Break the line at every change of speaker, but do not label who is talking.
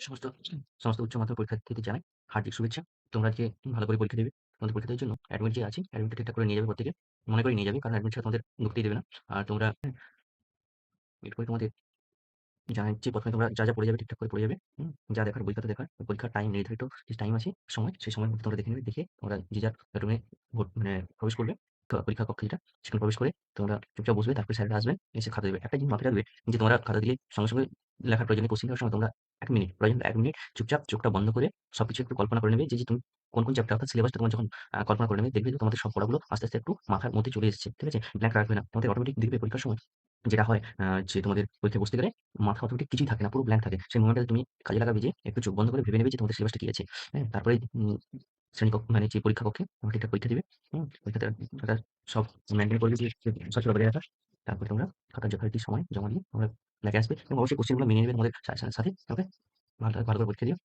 সমস্ত সমস্ত উচ্চ মাধ্যমিক পরীক্ষার্থীদের জানাই হার্দিক শুভেচ্ছা। তোমরা আজকে ভালো করে পরীক্ষা দেবে তোমাদের পরীক্ষা দেওয়ার জন্য অ্যাডমিট যে আছে, অ্যাডমিটটা ঠিকঠাক করে নিয়ে যাবে থেকে। মনে করে নিয়ে যাবে। কারণ অ্যাডমিট ছাড়া তোমাদের ঢুকতেই দেবে না। আর তোমরা এরপরে তোমাদের জানাচ্ছি ১ম এ তোমরা যা, যা পড়ে যাবে ঠিকঠাক করে পড়ে যাবে। যা দেখার বই খাতা দেখার, পরীক্ষার টাইম নির্ধারিত যে টাইম আছে, সময়, সেই সময় তোমরা দেখে নেবে। দেখে তোমরা যে যার রুমে মানে প্রবেশ করবে। পরীক্ষা কক্ষে যেটা, সেখানে প্রবেশ করে তোমরা চুপচাপ বসবে। তারপরে স্যারেরা আসবেন, এসে খাতা দেবে। একটা জিনিস মাথায় রাখবে যে তোমরা খাতা দিলে সঙ্গে, সঙ্গে লেখার প্রয়োজন। কোশ্চেন দেওয়ার সময় তোমরা এক মিনিট, প্রয়োজন এক মিনিট চুপচাপ চোখটা বন্ধ করে সবকিছু একটু কল্পনা করে নেবে যে, তুমি কোন, কোন চ্যাপ্টার অর্থাৎ সিলেবাসটা তোমরা যখন কল্পনা করে নেবে, দেখবে তোমাদের সব পড়াগুলো আস্তে, আস্তে একটু মাথার মধ্যে চলে এসেছে। ঠিক আছে? ব্ল্যাঙ্ক রাখবে না। তোমাদের অটোমেটিক দেখবে পরীক্ষার সময় যেটা হয় যে তোমাদের পরীক্ষায় বসতে গেলে মাথা অটোমেটিক কিছুই থাকে না। পুরো ব্ল্যাঙ্ক থাকে। সেই মোমেন্টটাতে তুমি কাজে লাগাবে যে একটু চোখ বন্ধ করে ভেবে নেবে যে তোমাদের সিলেবাসটা কি আছে। হ্যাঁ? তারপরে শ্রেণীকক্ষ মানে যে পরীক্ষা কক্ষে ঠিকঠাক পরীক্ষা দিবে। হুম? পরীক্ষাটা সব মেইনটেইন করবে যে রাখার। তারপরে তোমরা খাতার যথারীতি সময় জমা দিয়ে তোমরা লেখে আসবে এবং অবশ্যই কোশ্চেনগুলো মেনে নেবে তোমাদের সাথে। ওকে? ভালো ভালো করে পরীক্ষা দিও।